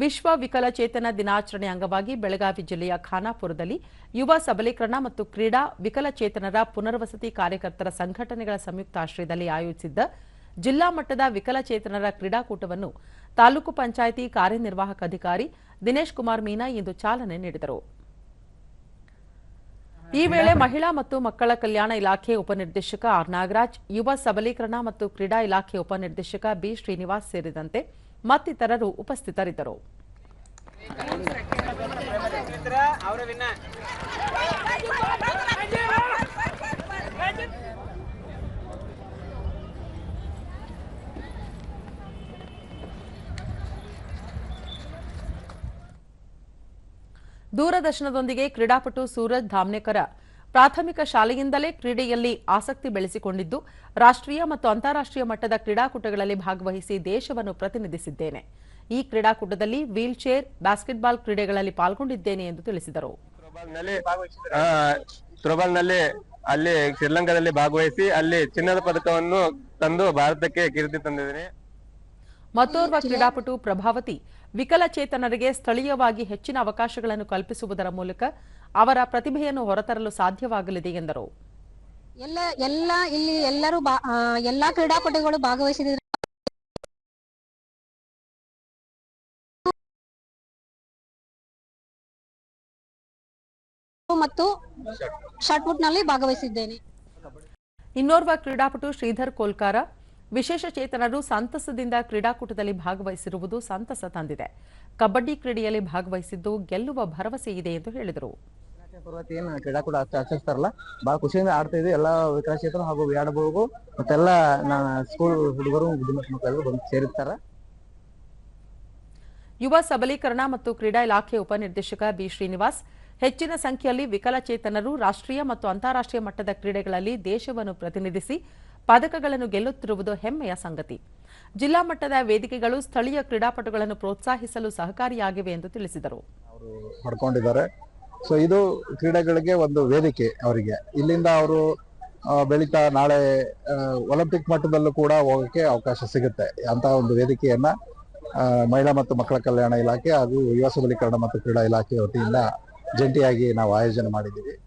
ವಿಶ್ವ ವಿಕಲಚೇತನ ದಿನಾಚರಣೆ ಅಂಗವಾಗಿ ಬೆಳಗಾವಿ ಜಿಲ್ಲೆಯ ಖಾನಾಪುರದಲ್ಲಿ ಯುವ ಸಬಲೀಕರಣ ಮತ್ತು ಕ್ರೀಡಾ ವಿಕಲಚೇತನರ ಪುನರ್ವಸತಿ ಕಾರ್ಯಕರ್ತರ ಸಂಘಟನೆಗಳ ಸಂಯುಕ್ತಾಶ್ರಯದಲ್ಲಿ ಆಯೋಜಿಸಿದ್ದ ಜಿಲ್ಲಾ ಮಟ್ಟದ ವಿಕಲಚೇತನರ ಕ್ರೀಡಾಕೂಟವನ್ನು ತಾಲೂಕು ಪಂಚಾಯಿತಿ ಕಾರ್ಯನಿರ್ವಾಹಕ ಅಧಿಕಾರಿ ದಿನೇಶ್ ಕುಮಾರ್ ಮೀನಾ ಇಂದು ಚಾಲನೆ ನೀಡಿದರು. ಈ ವೇಳೆ ಮಹಿಳಾ ಮತ್ತು ಮಕ್ಕಳ ಕಲ್ಯಾಣ ಇಲಾಖೆ ಉಪನಿರ್ದೇಶಕ ಆರ್ ನಾಗರಾಜ್, ಯುವ ಸಬಲೀಕರಣ ಮತ್ತು ಕ್ರೀಡಾ ಇಲಾಖೆ ಉಪನಿರ್ದೇಶಕ ಬಿ ಶ್ರೀನಿವಾಸ್ ಸೇರಿದಂತೆ ಮತ್ತಿತರರು ಉಪಸ್ಥಿತರಿದ್ದರು. ದೂರದರ್ಶನದೊಂದಿಗೆ ಕ್ರೀಡಾಪಟು ಸೂರಜ್ ಧಾಮ್ನೇಕರ ಪ್ರಾಥಮಿಕ ಶಾಲೆಯಿಂದಲೇ ಕ್ರೀಡೆಯಲ್ಲಿ ಆಸಕ್ತಿ ಬೆಳೆಸಿಕೊಂಡಿದ್ದು, ರಾಷ್ಟ್ರೀಯ ಮತ್ತು ಅಂತಾರಾಷ್ಟ್ರೀಯ ಮಟ್ಟದ ಕ್ರೀಡಾಕೂಟಗಳಲ್ಲಿ ಭಾಗವಹಿಸಿ ದೇಶವನ್ನು ಪ್ರತಿನಿಧಿಸಿದ್ದೇನೆ. ಈ ಕ್ರೀಡಾಕೂಟದಲ್ಲಿ ವೀಲ್ ಚೇರ್ ಬ್ಯಾಸ್ಕೆಟ್ಬಾಲ್ ಕ್ರೀಡೆಗಳಲ್ಲಿ ಪಾಲ್ಗೊಂಡಿದ್ದೇನೆ ಎಂದು ತಿಳಿಸಿದರು. ಥ್ರೋಬಾಲ್ನಲ್ಲಿ ಅಲ್ಲಿ ಶ್ರೀಲಂಕಾದಲ್ಲಿ ಭಾಗವಹಿಸಿ, ಅಲ್ಲಿ ಚಿನ್ನದ ಪದಕವನ್ನು ತಂದು ಭಾರತಕ್ಕೆ ಕೀರ್ತಿ ತಂದಿದ್ದೀನಿ. ಮತ್ತೋರ್ವ ಕ್ರೀಡಾಪಟು ಪ್ರಭಾವತಿ ವಿಕಲಚೇತನರಿಗೆ ಸ್ಥಳೀಯವಾಗಿ ಹೆಚ್ಚಿನ ಅವಕಾಶಗಳನ್ನು ಕಲ್ಪಿಸುವುದರ ಮೂಲಕ ಅವರ ಪ್ರತಿಭೆಯನ್ನು ಹೊರತರಲು ಸಾಧ್ಯವಾಗಲಿದೆ ಎಂದರು. ಎಲ್ಲ ಎಲ್ಲ ಇಲ್ಲಿ ಎಲ್ಲರೂ ಎಲ್ಲಾ ಕ್ರೀಡಾಪಟುಗಳು ಭಾಗವಹಿಸಿದ ಮತ್ತು ಶಾರ್ಟ್ ಪುಟ್ನಲ್ಲಿ ಭಾಗವಹಿಸಿದ್ದೇನೆ. ಇನ್ನೋರ್ವ ಕ್ರೀಡಾಪಟು ಶ್ರೀಧರ್ ಕೋಲ್ಕಾರ ವಿಶೇಷ ಚೇತನರು ಸಂತಸದಿಂದ ಕ್ರೀಡಾಕೂಟದಲ್ಲಿ ಭಾಗವಹಿಸಿರುವುದು ಸಂತಸ ತಂದಿದೆ. ಕಬಡ್ಡಿ ಕ್ರೀಡೆಯಲ್ಲಿ ಭಾಗವಹಿಸಿದ್ದು ಗೆಲ್ಲುವ ಭರವಸೆ ಇದೆ ಎಂದು ಹೇಳಿದರು. ಪರ್ವತ ಏನ್ ಕ್ರೀಡಾಕೂಟ ಆಚ- ಆಚರಿಸ್ತಾರಲ್ಲ? ಬಹಳ ಖುಷಿಯಿಂದ ಆಡ್ತಾ ಇದ್ವಿ. ಎಲ್ಲ ವಿಕಲಚೇತನ ಹಾಗೂ ವಿಡಬಹುದು ಮತ್ತೆಲ್ಲ ಸ್ಕೂಲ್ ಹುಡುಗರು ಬುದ್ಧಿಮತ್ತ ಮಕ್ಕಳು ಬಂದು ಸೇರಿರ್ತಾರ. ಯುವ ಸಬಲೀಕರಣ ಮತ್ತು ಕ್ರೀಡಾ ಇಲಾಖೆ ಉಪನಿರ್ದೇಶಕ ಬಿ ಶ್ರೀನಿವಾಸ್ ಹೆಚ್ಚಿನ ಸಂಖ್ಯೆಯಲ್ಲಿ ವಿಕಲಚೇತನರು ರಾಷ್ಟ್ರೀಯ ಮತ್ತು ಅಂತಾರಾಷ್ಟ್ರೀಯ ಮಟ್ಟದ ಕ್ರೀಡೆಗಳಲ್ಲಿ ದೇಶವನ್ನು ಪ್ರತಿನಿಧಿಸಿ ಪದಕಗಳನ್ನು ಗೆಲ್ಲುತ್ತಿರುವುದು ಹೆಮ್ಮೆಯ ಸಂಗತಿ. ಜಿಲ್ಲಾ ಮಟ್ಟದ ವೇದಿಕೆಗಳು ಸ್ಥಳೀಯ ಕ್ರೀಡಾಪಟುಗಳನ್ನು ಪ್ರೋತ್ಸಾಹಿಸಲು ಸಹಕಾರಿಯಾಗಿವೆ ಎಂದು ತಿಳಿಸಿದರು. ಪಡ್ಕೊಂಡಿದ್ದಾರೆ. ಸೊ ಇದು ಕ್ರೀಡೆಗಳಿಗೆ ಒಂದು ವೇದಿಕೆ ಅವರಿಗೆ. ಇಲ್ಲಿಂದ ಅವರು ಬೆಳೀತಾ ನಾಳೆ ಒಲಿಂಪಿಕ್ ಮಟ್ಟದಲ್ಲೂ ಕೂಡ ಹೋಗಕ್ಕೆ ಅವಕಾಶ ಸಿಗುತ್ತೆ. ಅಂತ ಒಂದು ವೇದಿಕೆಯನ್ನ ಮಹಿಳಾ ಮತ್ತು ಮಕ್ಕಳ ಕಲ್ಯಾಣ ಇಲಾಖೆ ಹಾಗೂ ಯುವ ಸಬಲೀಕರಣ ಮತ್ತು ಕ್ರೀಡಾ ಇಲಾಖೆ ವತಿಯಿಂದ ಜಂಟಿಯಾಗಿ ನಾವು ಆಯೋಜನೆ ಮಾಡಿದ್ದೀವಿ.